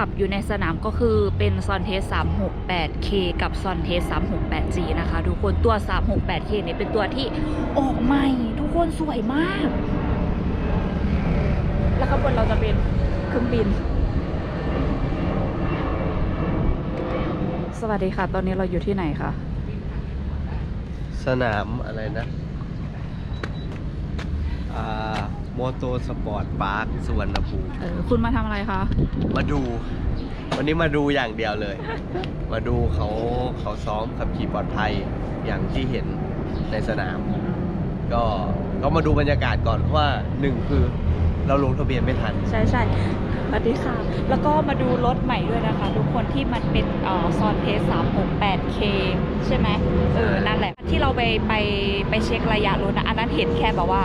อดตอนนี้ที่ขับอยู่ในสนามก็คือเป็นซอนเทส 368K กับซอนเทส 368G นะคะ ทุกคนตัว 368K เนี่ยเป็นตัวที่ออกใหม่ ทุกคนสวยมาก แล้วข้างบนเราจะเป็นเครื่องบิน สวัสดีค่ะ ตอนนี้เราอยู่ที่ไหนคะ สนามอะไรนะ อ่า โมโตสปอร์ตพาร์คสุวรรณภูมิเออคุณมาทำอะไรคะ มาดู วันนี้มาดูอย่างเดียวเลย มาดูเขาเขาซ้อมขับขี่ปลอดภัยอย่างที่เห็นในสนาม ก็ก็มาดูบรรยากาศก่อนเพราะว่าหนึ่งคือ เราลงทะเบียนไม่ทัน ใช่ใช่สวัสดีค่ะ แล้วก็มาดูรถใหม่ด้วยนะคะ ทุกคนที่มันเป็นเอ่อซอนเทส 368K ใช่ไหมเออ นั่นแหละ ที่เราไปไปไปเช็คระยะรถนะ อันนั้นเห็นแค่แบบว่า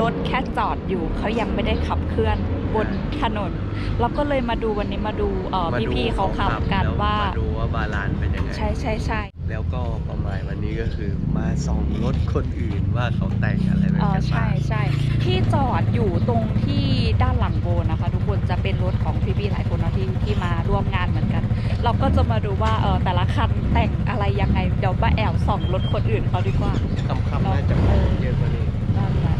รถแค่จอดอยู่เขายังไม่ได้ขับเคลื่อนบนถนนเราก็เลยมาดูวันนี้มาดูเอ่อมาดูพี่ๆเขาขับกันแล้วว่า มาดูว่าบาลานซ์เป็นยังไง ใช่ใช่ใช่ แล้วก็ประมาณวันนี้ก็คือมาส่องรถคนอื่นว่าเขาแต่งอะไรเป็นเออกันใช่บ้างใช่ที่จอดอยู่ตรงที่ด้านหลังโบนะคะ ทุกคนจะเป็นรถของพี่ๆหลายคนเนาะที่ที่มาร่วมงานเหมือนกัน เราก็จะมาดูว่าเออแต่ละคันแต่งอะไรยังไงเดี๋ยวมาแอบส่องรถคนอื่นเขาดีกว่า คำคำๆน่าจะของเยอะกว่านี้นั่นแหละ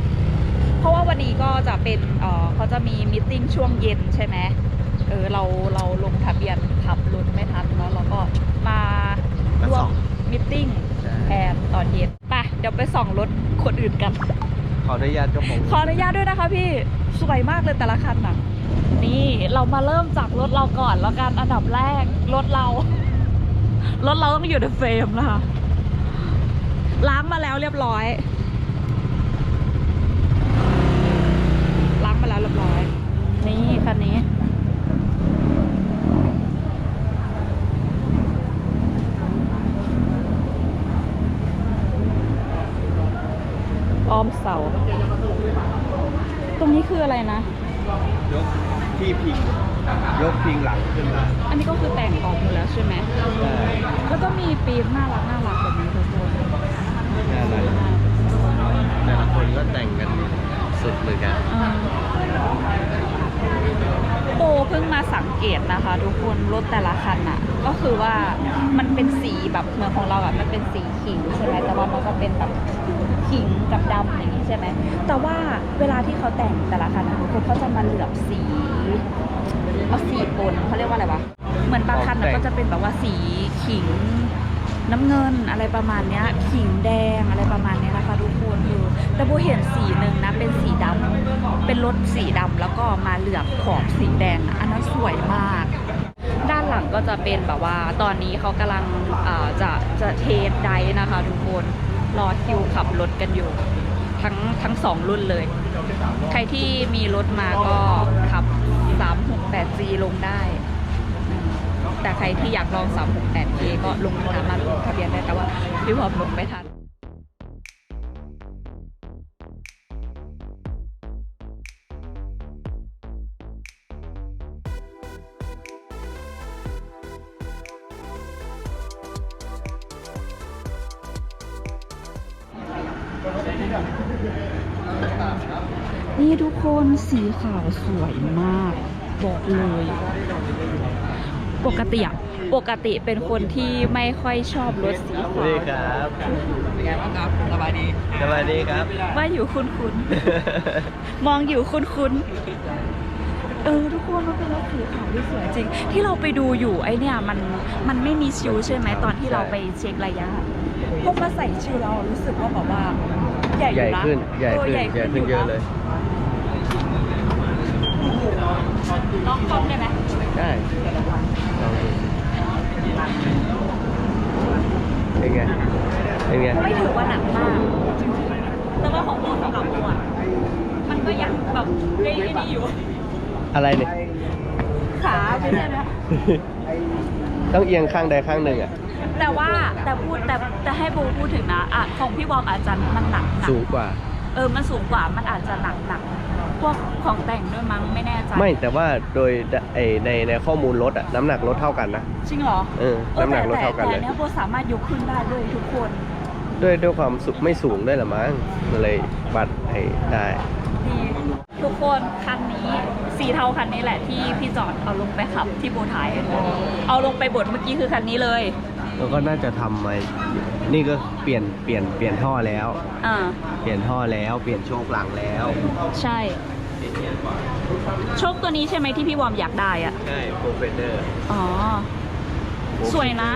เพราะว่าวันนี้ก็จะเป็นเออเขาจะมีมิทติ้งช่วงเย็นใช่ไหมเออเราเราลงทะเบียนขับรถไม่ทันแล้วเราก็มามา ร่วส่มองมิทติ้งใช่แทนตอนเย็นไปเดี๋ยวไปส่องรถคนอื่นกัน ขออนุญาตเจ้าของขออนุญาตด้วยนะคะพี่สวยมากเลยแต่ละคันน่ะ นี่เรามาเริ่มจากรถเราก่อนแล้วกันอันดับแรกรถเรา รถเราต้องอยู่ในเฟรมนะคะล้างมาแล้วเรียบร้อย ล้างมาแล้วเรียบร้อย นี่คันนี้ อ้อมเสา ตรงนี้คืออะไรนะ ยกที่พิง ยกพิงหลังขึ้นมาอันนี้ก็คือแต่งออกหมดแล้วใช่ไหมใช่แล้วก็มีปี๊บน่ารักน่ารักแบบนี้ทุกคนน่ารักแต่ละคนก็แต่งกันสุดเหมือนกัน อ่าโปเพิ่งมาสังเกตนะคะ ทุกคนรถแต่ละคันอะก็คือว่ามันเป็นสีแบบเหมือนของเราอะมันเป็นสีขิงใช่ไหมแต่ว่ามันก็เป็นแบบ ขิงกับดำอย่างนี้ใช่ไหม แต่ว่าเวลาที่เขาแต่งแต่ละคันอะทุกคนเขาจะมาเหลือบสีเอาสีปนเขาเรียกว่าอะไรวะ เหมือนบางคันอะก็จะเป็นแบบว่าสีขิงน้ำเงินอะไรประมาณเนี้ยขิงแดงอะไรประมาณเนี้ยนะคะทุกคนเออแต่โบเห็นสีหนึ่งนะเป็นสีดำเป็นรถสีดำแล้วก็มาเหลือบขอบสีแดงอันนั้นสวยมาก ด้านหลังก็จะเป็นแบบว่าตอนนี้เขากำลังจะจะเทสไดนะคะทุกคน รอคิวขับรถกันอยู่ ทั้งทั้งสองรุ่นเลย ใครที่มีรถมาก็ขับ 368G ลงได้ แต่ใครที่อยากลอง 368K ก็ลงสามารถลงทะเบียนได้แต่ว่าพี่พอมลงไม่ทัน นี่ทุกคนสีขาวสวยมากบอกเลย ปกติอะปกติเป็นคนที่ไม่ค่อยชอบรถสีสวัสขาดีวครับเป็นไงบ้างครับสบายดีสวัสดีครับว่าอยู่คุ้นคุ้นๆมองอยู่คุ้นคุ้นๆเออทุกคนมันเป็นรถสีขาวที่สวยจริง ที่เราไปดูอยู่ไอเนี่ยมันมันไม่มีชิวใช่ไหมตอนที่เราไปเช็คระยะพวกมาใส่ชิวเรารู้สึกว่าแบบว่า ใหญ่อใหญ่ยู่นะขึ้นใหญ่เออขึ้นใหญ่ใหญ่ขึ้ขึ้นนเยอะเลย ลองคอมได้ไหมได้ลองดูเป็นไงเป็นไงไม่ถือว่าหนักมากจริงๆแต่ว่าของโบสำหรับโบอะมันก็ยังแบบได้ได้นี่อยู่ อะไรเนี่ย ขาไม่ใช่นะ ต้องเอียงข้างใดข้างหนึ่งอะ แต่ว่าแต่พูดแต่แต่ให้โบพูดถึงนะอะของพี่บอมอาจจะมันหนักหนักสูงกว่า เออมันสูงกว่ามันอาจจะหนักหนักพวกของแต่งด้วยมั้งไม่แน่ใจไม่แต่ว่าโดยไอในในข้อมูลรถอะน้ำหนักรถเท่ากันนะจริงเหรอเออน้ำหนักรถแต่เท่ากันแต่เลยเนี้ยโบสามารถยกขึ้นได้ด้วยทุกคน ด้วยด้วยความสุไม่สูงด้วยละมั้งมันเลยบัดให้ได้ดีทุกคนคันนี้ สีเทาคันนี้แหละที่พี่จอดเอาลงไปขับที่โบไทยเอาลงไปบดเมื่อกี้คือคันนี้เลย แล้วก็น่าจะทำมานี่ก็เปลี่ยนเปลี่ยนเปลี่ยนท่อแล้วอ่าเปลี่ยนท่อแล้วเปลี่ยนโชคหลังแล้วใช่ โชคตัวนี้ใช่ไหมที่พี่วอมอยากได้อะใช่โปรเฟเดอร์อ๋อ สวยนะ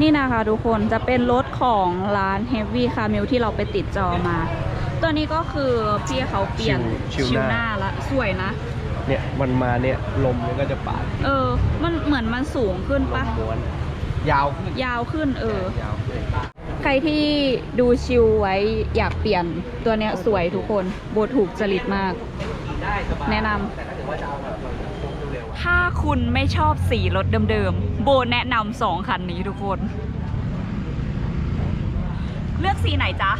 นี่นะคะทุกคนจะเป็นรถของร้าน Heavy c a r m e l ที่เราไปติดจอมา ตัวนี้ก็คือพี่เขาเปลี่ยนชิวชิวหหน้าน้า ละสวยนะ เนี่ยมันมาเนี่ยลมมันก็จะปาดเออ มันเหมือนมันสูงขึ้นลปะมม้วน ยาวขึ้นยาวขึ้นเออ ยาวขึ้นใครที่ดูชิวไว้อยากเปลี่ยนตัวเนี้ยสวยทุกคนโบถูกจริตมากแนะนำถ้าคุณไม่ชอบสีรถเดิมๆ โบแนะนำสองคันนี้ทุกคน เลือกสีไหนจ๊ะ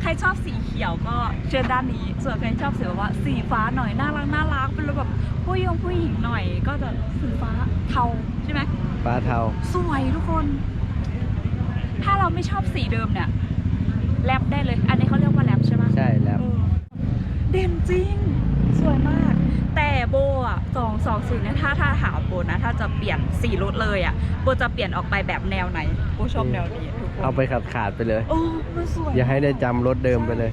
ใครชอบสีเขียวก็เชิญด้านนี้ ส่วนใครชอบสีแบบว่าสีฟ้าหน่อยน่ารักน่ารักเป็นรถแบบผู้ยงผู้หญิงหน่อย ก็จะสีฟ้าเทาใช่ไหมฟ้าเทา สวยทุกคน ถ้าเราไม่ชอบสีเดิมเนี่ยแรปได้เลย อันนี้เขาเรียกว่าแรปใช่ไหมใช่แล้วเออเด่นจริง สวยมาก แต่โบอะสองสองสีเนี่ยถ้าถ้าถามโบนะ ถ้าจะเปลี่ยนสีรถเลยอะโบจะเปลี่ยนออกไปแบบแนวไหนโบชอบแนวนี้ทุกคน เอาไปขาดขาดๆไปเลย โอ้มันสวยอย่าให้ได้จำรถเดิมไปเลย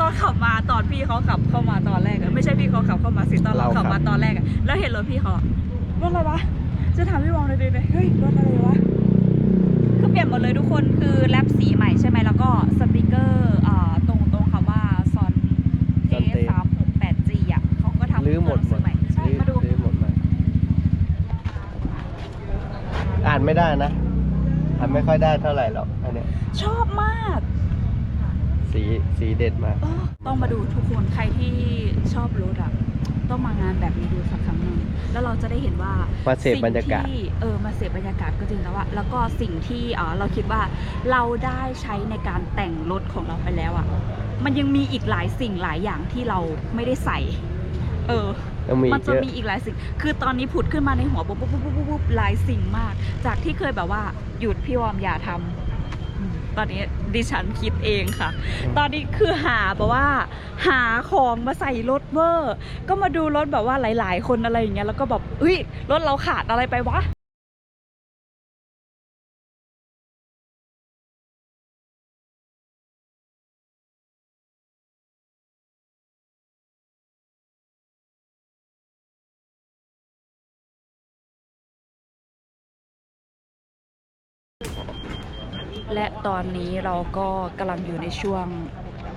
ตอนขับมาตอนพี่เขาขับเข้ามาตอนแรกอะไม่ใช่พี่เขาขับเข้ามาสิตอนเราเราขัขับบ มาตอนแรกอะแล้วเห็นรถพี่เขาอะรถอะไรวะจะถามพี่วองเลยเลยเฮ้ยรถอะไรวะคือเปลี่ยนหมดเลยทุกคนคือแรปสีใหม่ใช่ไหมแล้วก็สติกเกอร์อ่าตรงตรงคำว่าซอนเท Son T สามหกแปดจีอะเขาก็ทำลื้อหมดหมตัวดหนังสือใหม่ใช่ลื้อมาดูลื้อหมดมาอ่านไม่ได้นะ อ่านไม่ค่อยได้เท่าไหร่หรอกอันเนี้ยชอบมาก สีสีเด็ดมาก เออต้องมาดูทุกคนใครที่ชอบรถอะต้องมางานแบบนี้ดูสักครั้งหนึ่งแล้วเราจะได้เห็นว่ามาเสพบรรยากาศ สิ่งที่เออมาเสพบรรยากาศก็จริงแล้วอะแล้วก็สิ่งที่เออเราคิดว่าเราได้ใช้ในการแต่งรถของเราไปแล้วอะมันยังมีอีกหลายสิ่งหลายอย่างที่เราไม่ได้ใส่ เออ ยังมีมันเยจะอะมีอีกหลายสิ่ง คือตอนนี้ผุดขึ้นมาในหัวปุ๊บปุ๊บปุ๊บปุ๊บปุ๊บปุ๊บหลายสิ่งมาก จากที่เคยแบบว่าหยุดพี่วอมอย่าทำอืมตอนนี้ดิฉันคิดเองค่ะตอนนี้คือหาแบบว่า หาของมาใส่รถเวอร์ ก็มาดูรถแบบว่าหลาย ๆ คนอะไรอย่างเงี้ยแล้วก็แบบเฮ้ยรถเราขาดอะไรไปวะ และตอนนี้เราก็กำลังอยู่ในช่วง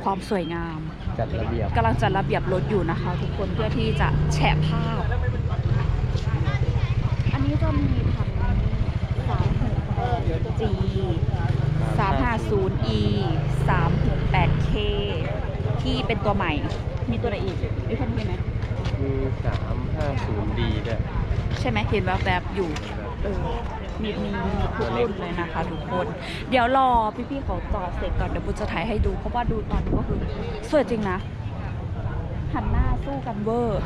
ความสวยงามจัดระเบียบกำลังจัดระเบียบรถอยู่นะคะ ทุกคนเพื่อที่จะแฉะภาพ อันนี้จะมีพันสามหกแปด G สามห้าศูนย์ E สามหกแปด K ที่เป็นตัวใหม่ มีตัวไหนอีกมีแค่นี้ไหมมีสามห้าศูนย์ดีด้วยใช่ไหมเห็นแวบๆอยู่เออ มีมีมีทุกรุ่นเลยนะคะทุกคน เดี๋ยวรอพี่ๆเขาจอดเสร็จก่อนเดี๋ยวบุญจะถ่ายให้ดู เพราะว่าดูตอนนี้ก็คือสวยจริงนะหันหน้าสู้กันเวอร์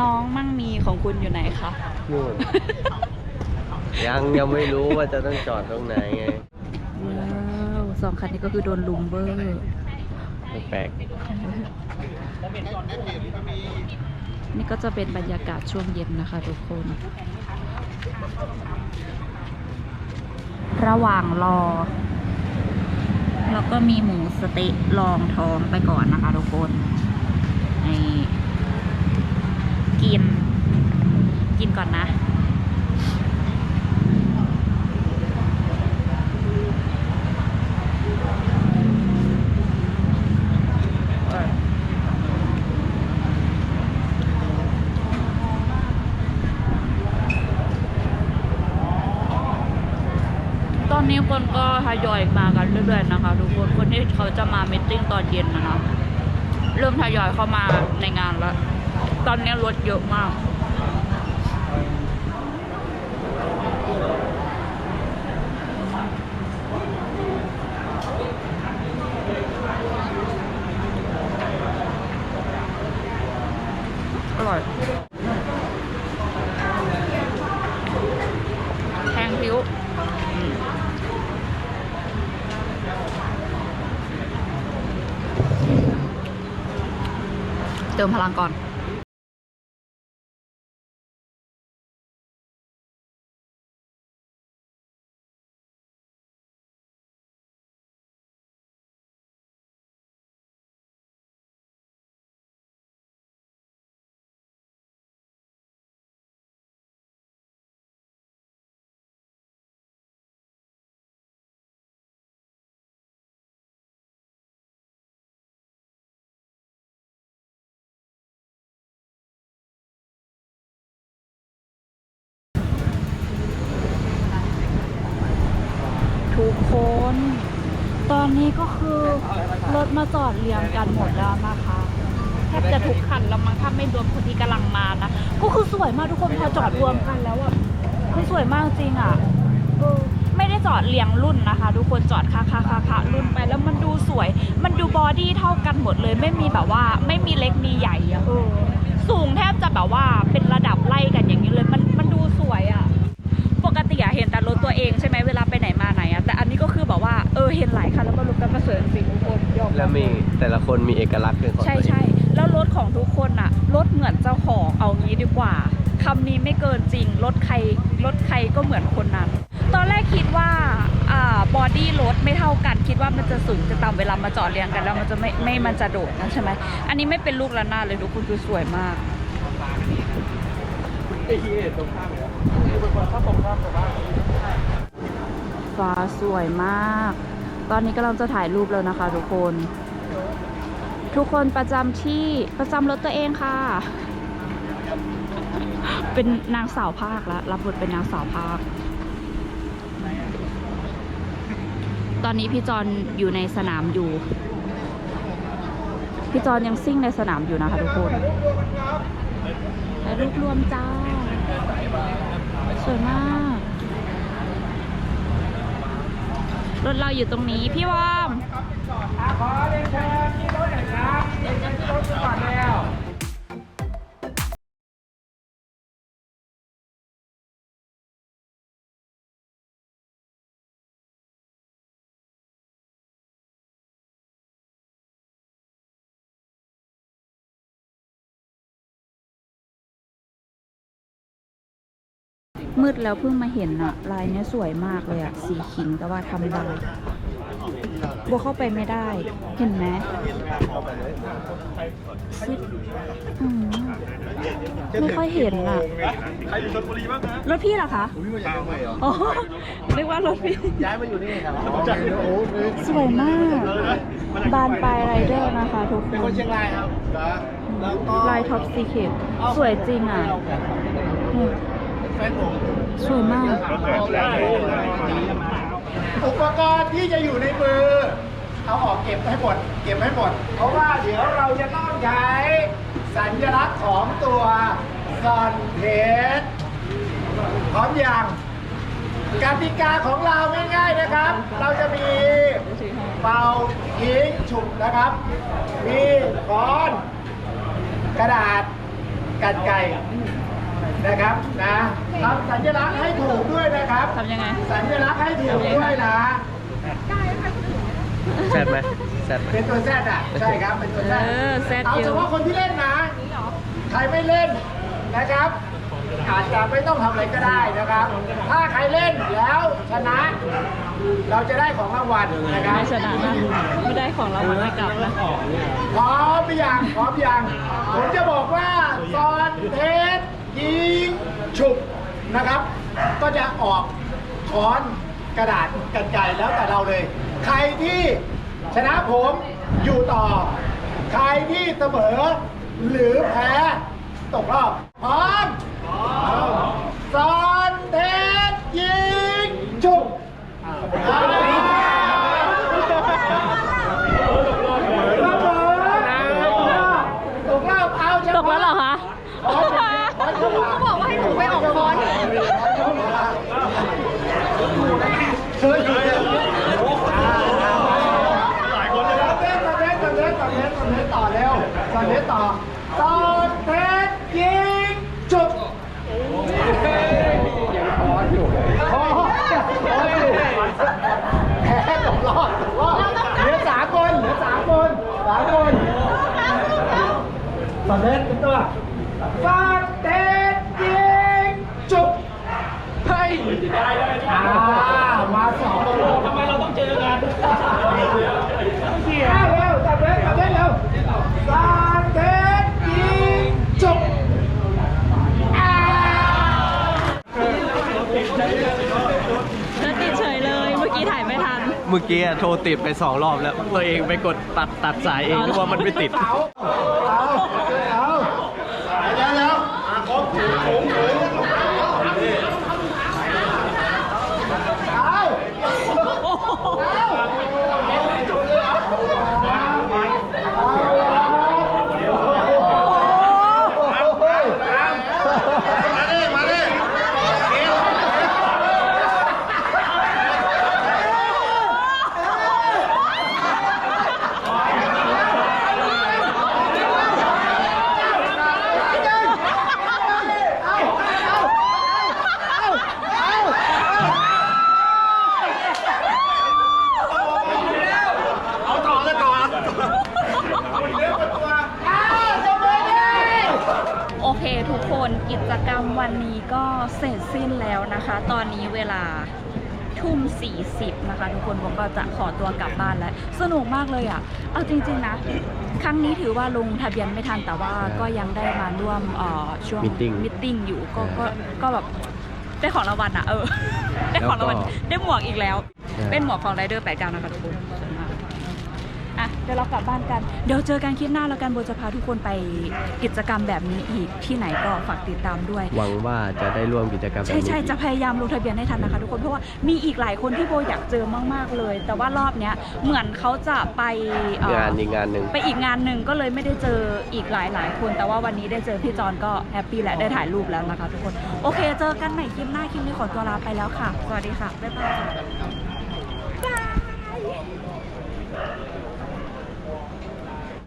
น้องมั่งมีของคุณอยู่ไหนคะนู่น ยังยังไม่รู้ว่าจะต้องจอดตรงไหนไง ว้าวสองคันนี้ก็คือโดนลุมเวอร์ แปลกนี่ก็จะเป็นบรรยากาศช่วงเย็นนะคะทุกคน ระหว่างรอ แล้วก็มีหมูสเต๊ะรองท้องไปก่อนนะคะทุกคนนี่กิน กินก่อนนะ ตอนนี้คนก็ท ยอยมากันเรื่อยๆนะคะทุกคนคนที่เขาจะมามิทติ้งตอนเย็นนะคะเริ่มทยอยเข้ามาในงานแล้วตอนนี้รถเยอะมาก อร่อย แทงพิ้วอืม เติมพลังก่อน คน ตอนนี้ก็คือรถมาจอดเรียงกันหมดแล้วนะคะแทบจะทุกคันแล้วมั้งถ้าไม่รวมคนที่กำลังมานะ ก็คือสวยมากทุกคนพอจอดรวมกันแล้วอะคือสวยมากจริงอะเออไม่ได้จอดเรียงรุ่นนะคะ ทุกคนจอดคาคาคาคารุ่นไปแล้วมันดูสวย มันดูบอดี้เท่ากันหมดเลย ไม่มีแบบว่าไม่มีเล็กมีใหญ่อะเออสูงแทบจะแบบว่าเป็นระดับไล่กันอย่างนี้เลย มันมันดูสวยอะ ปกติอะเห็นแต่รถตัวเองใช่ไหมเวลาไปไหนมาไหนอะ คนมีเอกลักษณ์เป็นของใช่ตัวเองใช่แล้วรถของทุกคนอะรถเหมือนเจ้าของเอางี้ดีกว่าคำนี้ไม่เกินจริงรถใครรถใครก็เหมือนคนนั้น ตอนแรกคิดว่าอ่าบอดี้รถไม่เท่ากัน คิดว่ามันจะสูงจะต่ำเวลามาจอดเรียงกัน แล้วมันจะไม่ไม่มันจะโดดนะใช่ไหมอันนี้ไม่เป็นลูกระนาดเลยทุกคนคือสวยมากฟ้าสวยมาก ตอนนี้กำลังจะถ่ายรูปแล้วนะคะทุกคน ทุกคนประจำที่ประจำรถตัวเองค่ะ เป็นนางสาวภาคแล้วรับบทเป็นนางสาวภาค ตอนนี้พี่จอนอยู่ในสนามอยู่ พี่จอนยังซิ่งในสนามอยู่นะคะทุกคนถ่ายรูปรวมจ้า สวยมาก รถเราอยู่ตรงนี้พี่วอมขอเรียนเชิญที่รถ มืดแล้วเพิ่งมาเห็นอะลายเนี้ยสวยมากเลยอะสีขิงแต่ว่าทำลาย บัวเข้าไปไม่ได้ เห็นไหมซิดอืมไม่ค่อยเห็นอะรถพี่เหรอคะอ๋อเรียกว่ารถพี่ ย้ายมาอยู่นี่ครับสวยมาก บานปลายไรเดอร์นะคะทุกคนเชียงรายครับแล้วก็ลายท็อปซีเคทสวยจริงอะนี่สวยมาก อุปกรณ์ที่จะอยู่ในมือ เอาออกเก็บให้หมด เก็บให้หมด เพราะว่าเดี๋ยวเราจะต้องใช้สัญลักษณ์ของตัวซอนเทสพร้อมอย่างกติกาของเราง่ายๆนะครับ เราจะมีเป่ายิงฉุบนะครับ มีค้อน กระดาษกันไก่ นะครับนะทำสัญลักษณ์ให้ถูกด้วยนะครับทำยังไง สัญลักษณ์ให้ถูกด้วยนะแซดไหมแซดไหมเป็นตัวแซดอะใช่ครับเป็นตัวแซดเออแซดเอาอยู่เฉพาะคนที่เล่นนะใครไม่เล่นนะครับอาจจะไม่ต้องทำอะไรก็ได้นะครับ ถ้าใครเล่นแล้วชนะ เราจะได้ของรางวัลนะครับไม่ชนะนะไม่ได้ของเรามันไม่กลับนะพร้อมหรือยังพร้อมยังผมจะบอกว่าตอนเทส ยิงฉุบนะครับ ก็จะออกช้อนกระดาษกันไกรแล้วแต่เราเลย ใครที่ชนะผมอยู่ต่อ ใครที่เสมอ หรือแพ้ตกรอบพร้อมตอนเทสยิงฉุบ ผตัวฟาดเตะยิงจุบให้ยได้อ่ามาสองทำไมเราต้องเจอกันเสียเร็วจับเร็วจับเร็วฟาติงจุบเจ้วติดเฉยเลย เมื่อกี้ถ่ายไม่ทัน เมื่อกี้โทรติดไปสองรอบแล้ว ตัวเองไปกดตัดตัดสายเองเพราะว่ามันไม่ติด สร็จสิ้นแล้วนะคะ ตอนนี้เวลาทุ่ม 40 นะคะ ทุกคนผมก็จะขอตัวกลับบ้านแล้ว สนุกมากเลยอะ เอาจริง ๆ นะ ครั้งนี้ถือว่าลงทะเบียนไม่ทันแต่ว่าก็ยังได้มาร่วมเอ่อช่วง Meeting มิทติ้งอยู่ก็ก็ก็แบบได้ของรางวัลอะเออ ได้ของรางวัลแล้วก็ได้หมวกอีกแล้วใช่เป็นหมวกของไรเดอร์แปดเก้านะคะทุกคนสวยมาก อะเดี๋ยวเรากลับบ้านกัน เดี๋ยวเจอกันคลิปหน้าแล้วกันโบจะพาทุกคนไปกิจกรรมแบบนี้อีกที่ไหนก็ฝากติดตามด้วย หวังว่าจะได้ร่วมกิจกรรมแบบใช่นี้ใช่จะพยายามลงทะเบียนให้ทันนะคะทุกคนเพราะว่ามีอีกหลายคนที่โบอยากเจอมากๆเลย แต่ว่ารอบเนี้ยเหมือนเขาจะไปเอ่อ งานอีกงานหนึ่ง ไปอีกงานหนึ่งก็เลยไม่ได้เจออีกหลายหลายๆคน แต่ว่าวันนี้ได้เจอพี่จอนก็แฮปปี้แหละได้ถ่ายรูปแล้วนะคะทุกคน โอเค เจอกันใหม่คลิปหน้าคลิปนี้ขอตัวลาไปแล้วค่ะ สวัสดีค่ะ บ๊ายบาย